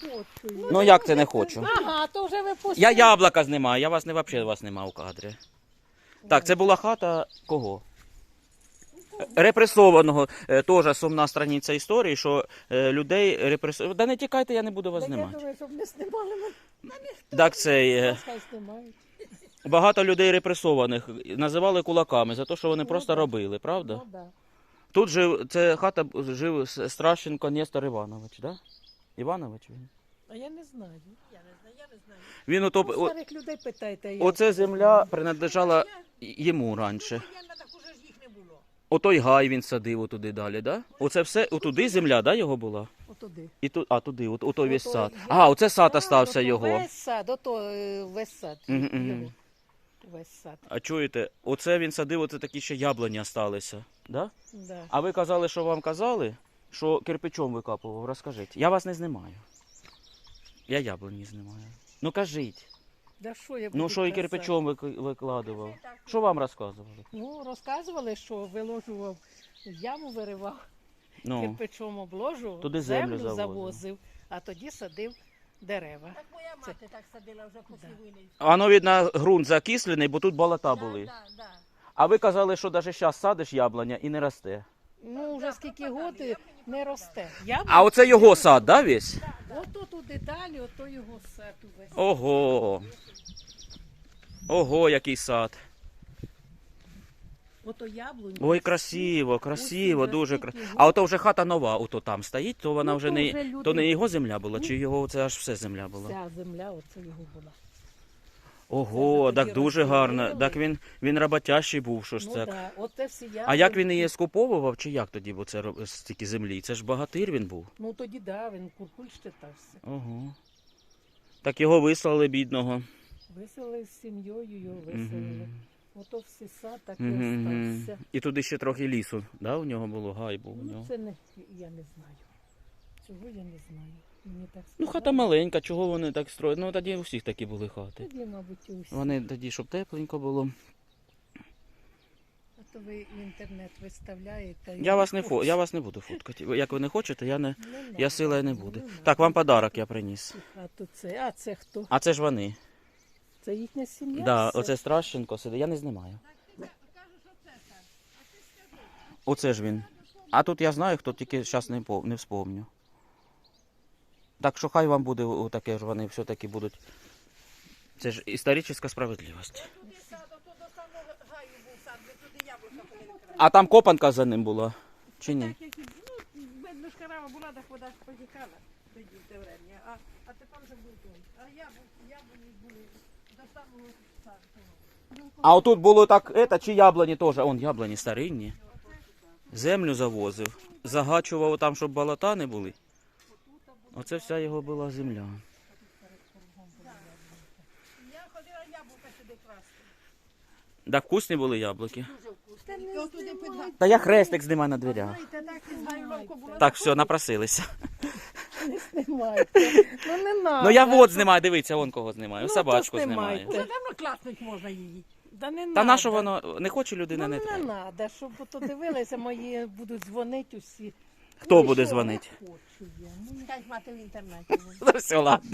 хочу. Ну як це не хочу? Ага, то вже ви пустили. Я яблука знімаю, я вас не взагалі вас нема у кадрі. Так, це була хата кого? Репресованого, Е, теж сумна страниця історії, що е, людей репресованих. Да не тікайте, я не буду вас я знімати. думаю, щоб не знімали мене. Так, це е, Хай знімають. багато людей репресованих називали кулаками за те, що вони просто робили, правда? Ну, да. Тут жив, це хата жив С- Стращенко Нестор Іванович, да? Іванович він? А я не знаю. Я не знаю, я не знаю. Він ото, У о- старих людей питайте. я. оце земля принадлежала йому раніше. Я так уже ж їх не було. Отой гай він садив отуди далі, да? Оце все, отуди земля, да, його була? Отуди. І тут, а туди, от, отой весь Ото сад. А, оце сад остався його. Весь сад, ото е, весь сад. Мгм, мгм. його. Весь сад. А чуєте, оце він садив, оце такі ще яблуні сталися, да? Да. А ви казали, що вам казали, що кирпичом викапував, розкажіть. Я вас не знімаю. Я яблуні знімаю. Ну кажіть. Да що я Ну буду що і казати? кирпичом вик- викладував? Що вам розказували? Ну, розказували, що виложував, яму виривав, Ну, кирпичом обложував, Туди землю землю завозив. завозив, а тоді садив дерева. Так моя мати так садила вже після війни. воно, видно, ґрунт закислений, бо тут болота були. Да, да. А ви казали, що навіть зараз садиш яблуня і не росте. Ну, вже скільки років не росте. А оце його сад, да, весь? ото туди далі, ото його сад увесь. Ого. Ого, який сад. Ото яблунь. Ой, красиво, красиво, Усі дуже красиво. А ото вже хата нова, ото там стоїть, то вона Ну, вже то не вже люди- то не його земля була, чи його це аж все земля була. Вся земля, оце його була. Ого, так дуже гарно. Так він він роботящий був, що ж Ну це. да, всі. А як він її скуповував, чи як тоді бо це роб- стільки землі? Це ж багатир він був. Ну тоді да, він куркуль щитався. Ого. Так його вислали бідного. Виселили з сім'єю, його виселили. Мгм. Ото всі сад так і Мгм. остався. І туди ще трохи лісу, да, у нього було, гай був у Ну нього. це не я не знаю. Цього я не знаю. Мені так Ну, сказали. хата маленька, чого вони так строять? Ну тоді у всіх такі були хати. Тоді, мабуть, і усі. Вони тоді, щоб тепленько було. А то ви в інтернет виставляєте. Я вас не фо... я вас не буду фоткати. Ви- Як ви не хочете, я не. Не надо, Я силою не ну, буду. надо. Так, вам подарок я приніс. А то це, а це хто? А це ж вони. Це їхня сім'я? Да, все? оце Стращенко сидить. Я не знімаю. Оце ж він. А тут я знаю, хто тільки зараз не, пов- не вспомню. Так що хай вам буде таке ж вони все-таки будуть. Це ж історична справедливість. А там копанка за ним була. Чи ні? Ну, видно, шкарава була, так вода ж потікала тоді в те врем'я. А, а тепер вже був той. А яблук, яблуні були до самого саду. А отут було так, это, чи яблуні теж. Он яблуні старинні. Землю завозив. Загачував там, щоб болота не були. Оце вся його була земля. Я ходила яблука сюди красти. Так вкусні були яблуки. Та я хрестик знімаю на дверях. Так все, напросилися. Ну не надо. Ну я вот знімаю, дивіться, вон кого знімаю. Ну, Собачку знімаю. знімайте. Вже давно класнуть можна її. Да не Та на що воно не хоче людина, Ну, не не треба. треба, щоб то дивилися, мої будуть дзвонити усі. Хто Ну, буде дзвонити? Хочу. Ну, Скажіть мати в інтернеті. Все, ладно.